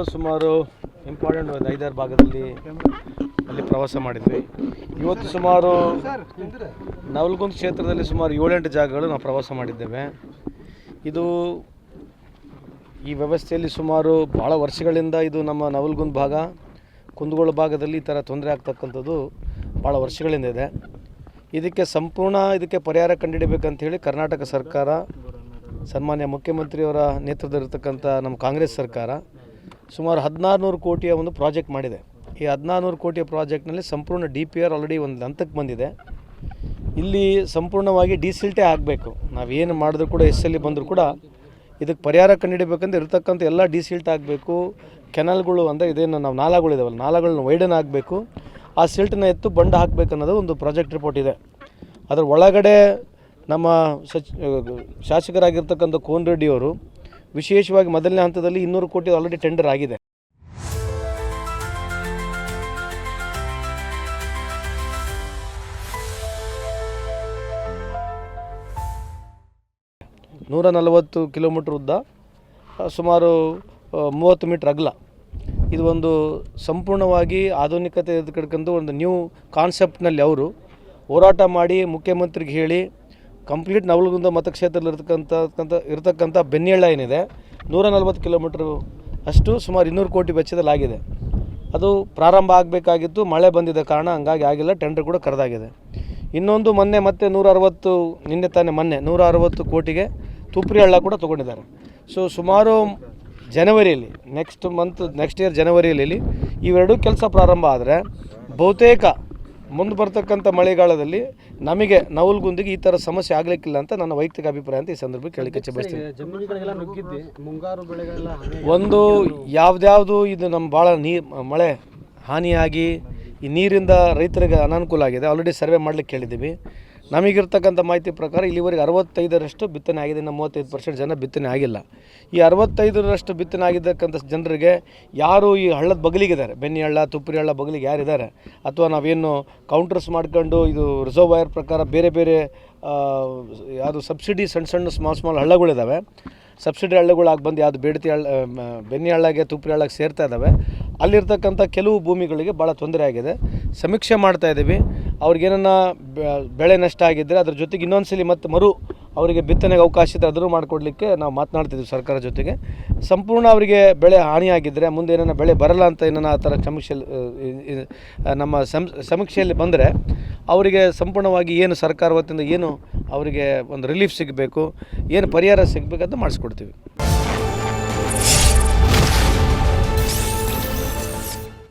ಸುಮಾರು ಇಂಪಾರ್ಟೆಂಟ್ ಒಂದು ಐದಾರು ಭಾಗದಲ್ಲಿ ಅಲ್ಲಿ ಪ್ರವಾಸ ಮಾಡಿದ್ವಿ. ಇವತ್ತು ಸುಮಾರು ನವಲಗುಂದ ಕ್ಷೇತ್ರದಲ್ಲಿ ಸುಮಾರು ಏಳೆಂಟು ಜಾಗಗಳು ನಾವು ಪ್ರವಾಸ ಮಾಡಿದ್ದೇವೆ. ಇದು ಈ ವ್ಯವಸ್ಥೆಯಲ್ಲಿ ಸುಮಾರು ಭಾಳ ವರ್ಷಗಳಿಂದ ಇದು ನಮ್ಮ ನವಲ್ಗುಂದ್ ಭಾಗ, ಕುಂದಗೋಳ ಭಾಗದಲ್ಲಿ ಈ ಥರ ತೊಂದರೆ ಆಗ್ತಕ್ಕಂಥದ್ದು ಭಾಳ ವರ್ಷಗಳಿಂದ ಇದೆ. ಇದಕ್ಕೆ ಸಂಪೂರ್ಣ ಇದಕ್ಕೆ ಪರಿಹಾರ ಕಂಡುಹಿಡಬೇಕಂತ ಹೇಳಿ ಕರ್ನಾಟಕ ಸರ್ಕಾರ, ಸನ್ಮಾನ್ಯ ಮುಖ್ಯಮಂತ್ರಿಯವರ ನೇತೃತ್ವದಲ್ಲಿರ್ತಕ್ಕಂಥ ನಮ್ಮ ಕಾಂಗ್ರೆಸ್ ಸರ್ಕಾರ ಸುಮಾರು ಹದಿನಾರು ನೂರು ಕೋಟಿಯ ಒಂದು ಪ್ರಾಜೆಕ್ಟ್ ಮಾಡಿದೆ. ಈ ಹದಿನಾರು ನೂರು ಕೋಟಿಯ ಪ್ರಾಜೆಕ್ಟ್ನಲ್ಲಿ ಸಂಪೂರ್ಣ ಡಿ ಪಿ ಆರ್ ಆಲ್ರೆಡಿ ಒಂದು ಹಂತಕ್ಕೆ ಬಂದಿದೆ. ಇಲ್ಲಿ ಸಂಪೂರ್ಣವಾಗಿ ಡಿಸಿಲ್ಟೇ ಆಗಬೇಕು. ನಾವೇನು ಮಾಡಿದ್ರು ಕೂಡ ಎಸ್ ಎಲ್ಲಿ ಬಂದರೂ ಕೂಡ ಇದಕ್ಕೆ ಪರಿಹಾರ ಕಂಡುಹಿಡಬೇಕಂದ್ರೆ ಇರತಕ್ಕಂಥ ಎಲ್ಲ ಡಿಸಿಲ್ಟ್ ಆಗಬೇಕು. ಕೆನಲ್ಗಳು ಅಂದರೆ ಇದೇನು ನಾವು ನಾಲಾಗಳಿದಾವಲ್ಲ, ನಾಲಾಗಳನ್ನ ವೈಡನ್ ಆಗಬೇಕು. ಆ ಸಿಲ್ಟನ್ನ ಎತ್ತು ಬಂಡ ಹಾಕಬೇಕು ಅನ್ನೋದು ಒಂದು ಪ್ರಾಜೆಕ್ಟ್ ರಿಪೋರ್ಟ್ ಇದೆ. ಅದರ ಒಳಗಡೆ ನಮ್ಮ ಸಚ್, ಶಾಸಕರಾಗಿರ್ತಕ್ಕಂಥ ಕೋನ್ ರೆಡ್ಡಿಯವರು ವಿಶೇಷವಾಗಿ ಮೊದಲನೇ ಹಂತದಲ್ಲಿ ಇನ್ನೂರು ಕೋಟಿ ಆಲ್ರೆಡಿ ಟೆಂಡರ್ ಆಗಿದೆ. ನೂರ ನಲವತ್ತು ಕಿಲೋಮೀಟ್ರ್ ಉದ್ದ ಸುಮಾರು ಮೂವತ್ತು ಮೀಟ್ರ್ ಅಗಲ. ಇದು ಒಂದು ಸಂಪೂರ್ಣವಾಗಿ ಆಧುನಿಕತೆ ಎದ್ಕಡ್ಕೊಂಡು ಒಂದು ನ್ಯೂ ಕಾನ್ಸೆಪ್ಟ್ನಲ್ಲಿ ಅವರು ಹೋರಾಟ ಮಾಡಿ ಮುಖ್ಯಮಂತ್ರಿಗೆ ಹೇಳಿ ಕಂಪ್ಲೀಟ್ ನವಲಗುಂದ ಮತಕ್ಷೇತ್ರದಲ್ಲಿ ಇರ್ತಕ್ಕಂಥ ಇರತಕ್ಕಂಥ ಬೆನ್ನೆಳ್ಳ ಏನಿದೆ ನೂರ ನಲ್ವತ್ತು ಕಿಲೋಮೀಟ್ರು ಅಷ್ಟು ಸುಮಾರು ಇನ್ನೂರು ಕೋಟಿ ವೆಚ್ಚದಲ್ಲಿ ಆಗಿದೆ ಅದು ಪ್ರಾರಂಭ ಆಗಬೇಕಾಗಿತ್ತು, ಮಳೆ ಬಂದಿದ್ದ ಕಾರಣ ಹಂಗಾಗಿ ಆಗಿಲ್ಲ ಟೆಂಡರ್ ಕೂಡ ಕರೆದಾಗಿದೆ. ಇನ್ನೊಂದು ಮೊನ್ನೆ ಮತ್ತೆ ನೂರ ಅರವತ್ತು ನಿನ್ನೆ ತಾನೇ ಮೊನ್ನೆ ನೂರ ಅರವತ್ತು ಕೋಟಿಗೆ ತುಪ್ರಿ ಹಳ್ಳ ಕೂಡ ತೊಗೊಂಡಿದ್ದಾರೆ. ಸೊ ಸುಮಾರು ಜನವರಿಯಲ್ಲಿ ನೆಕ್ಸ್ಟ್ ಮಂತ್ ನೆಕ್ಸ್ಟ್ ಇಯರ್ ಜನವರಿಯಲ್ಲಿ ಇವೆರಡೂ ಕೆಲಸ ಪ್ರಾರಂಭ ಆದರೆ ಬಹುತೇಕ ಮುಂದೆ ಬರ್ತಕ್ಕಂಥ ಮಳೆಗಾಲದಲ್ಲಿ ನಮಗೆ ನವಲ್ಗುಂದಿಗೆ ಈ ಥರ ಸಮಸ್ಯೆ ಆಗಲಿಕ್ಕಿಲ್ಲ ಅಂತ ನನ್ನ ವೈಯಕ್ತಿಕ ಅಭಿಪ್ರಾಯ ಅಂತ ಈ ಸಂದರ್ಭಕ್ಕೆ ಕೇಳಲಿಕ್ಕೆ ಬಯಸ್ತೀನಿ. ಒಂದು ಯಾವ್ದ್ಯಾವುದು ಇದು ನಮ್ಮ ಭಾಳ ನೀ ಮಳೆ ಹಾನಿಯಾಗಿ ಈ ನೀರಿಂದ ರೈತರಿಗೆ ಅನಾನುಕೂಲ ಆಗಿದೆ. ಆಲ್ರೆಡಿ ಸರ್ವೆ ಮಾಡಲಿಕ್ಕೆ ಕೇಳಿದ್ದೀವಿ. ನಮಗಿರ್ತಕ್ಕಂಥ ಮಾಹಿತಿ ಪ್ರಕಾರ ಇಲ್ಲಿವರೆಗೆ ಅರವತ್ತೈದರಷ್ಟು ಬಿತ್ತನೆ ಆಗಿದೆ. ಇನ್ನು ಮೂವತ್ತೈದು ಪರ್ಸೆಂಟ್ ಜನ ಬಿತ್ತನೆ ಆಗಿಲ್ಲ. ಈ ಅರವತ್ತೈದರಷ್ಟು ಬಿತ್ತನೆ ಆಗಿದ್ದಕ್ಕಂಥ ಜನರಿಗೆ ಯಾರು ಈ ಹಳ್ಳದ ಬಗಲಿಗಿದ್ದಾರೆ? ಬೆನ್ನಿ ಹಳ್ಳ, ತುಪ್ಪರಿ ಹಳ್ಳ ಬಗಲಿಗೆ ಯಾರಿದ್ದಾರೆ? ಅಥವಾ ನಾವೇನು ಕೌಂಟರ್ಸ್ ಮಾಡ್ಕೊಂಡು ಇದು ರಿಸರ್ವಾಯರ್ ಪ್ರಕಾರ ಬೇರೆ ಬೇರೆ ಯಾವುದು ಸಬ್ಸಿಡಿ ಸಣ್ಣ ಸಣ್ಣ ಸ್ಮಾಲ್ ಸ್ಮಾಲ್ ಹಳ್ಳಗಳಿದ್ದಾವೆ. ಸಬ್ಸಿಡಿ ಹಳ್ಳಗಳಾಗಿ ಬಂದು ಯಾವುದು ಬೇಡತಿ ಹಳ್ಳ ಬೆನ್ನಿ ಹಳ್ಳಗೆ, ತುಪ್ಪರಿ ಹಳ್ಳಗೆ ಸೇರ್ತಾ ಇದ್ದಾವೆ. ಅಲ್ಲಿರ್ತಕ್ಕಂಥ ಕೆಲವು ಭೂಮಿಗಳಿಗೆ ಭಾಳ ತೊಂದರೆ ಆಗಿದೆ. ಸಮೀಕ್ಷೆ ಮಾಡ್ತಾ ಇದ್ದೀವಿ. ಅವ್ರಿಗೇನನ್ನ ಬೆಳೆ ನಷ್ಟ ಆಗಿದ್ದರೆ ಅದ್ರ ಜೊತೆಗೆ ಇನ್ನೊಂದು ಸಲ ಮತ್ತೆ ಮರು ಅವರಿಗೆ ಬಿತ್ತನೆಗೆ ಅವಕಾಶ ಇದ್ದರೆ ಅದನ್ನು ಮಾಡಿಕೊಡ್ಲಿಕ್ಕೆ ನಾವು ಮಾತನಾಡ್ತಿದ್ದೀವಿ ಸರ್ಕಾರ ಜೊತೆಗೆ. ಸಂಪೂರ್ಣ ಅವರಿಗೆ ಬೆಳೆ ಹಾನಿಯಾಗಿದ್ದರೆ ಮುಂದೆ ಏನಾರ ಬೆಳೆ ಬರಲ್ಲ ಅಂತ ಏನನ್ನ ಆ ಥರ ಸಮೀಕ್ಷೆಯಲ್ಲಿ ನಮ್ಮ ಸಮ್ ಸಮೀಕ್ಷೆಯಲ್ಲಿ ಬಂದರೆ ಅವರಿಗೆ ಸಂಪೂರ್ಣವಾಗಿ ಏನು ಸರ್ಕಾರ ವತಿಯಿಂದ ಏನು ಅವರಿಗೆ ಒಂದು ರಿಲೀಫ್ ಸಿಗಬೇಕು, ಏನು ಪರಿಹಾರ ಸಿಗಬೇಕಂತ ಮಾಡಿಸ್ಕೊಡ್ತೀವಿ.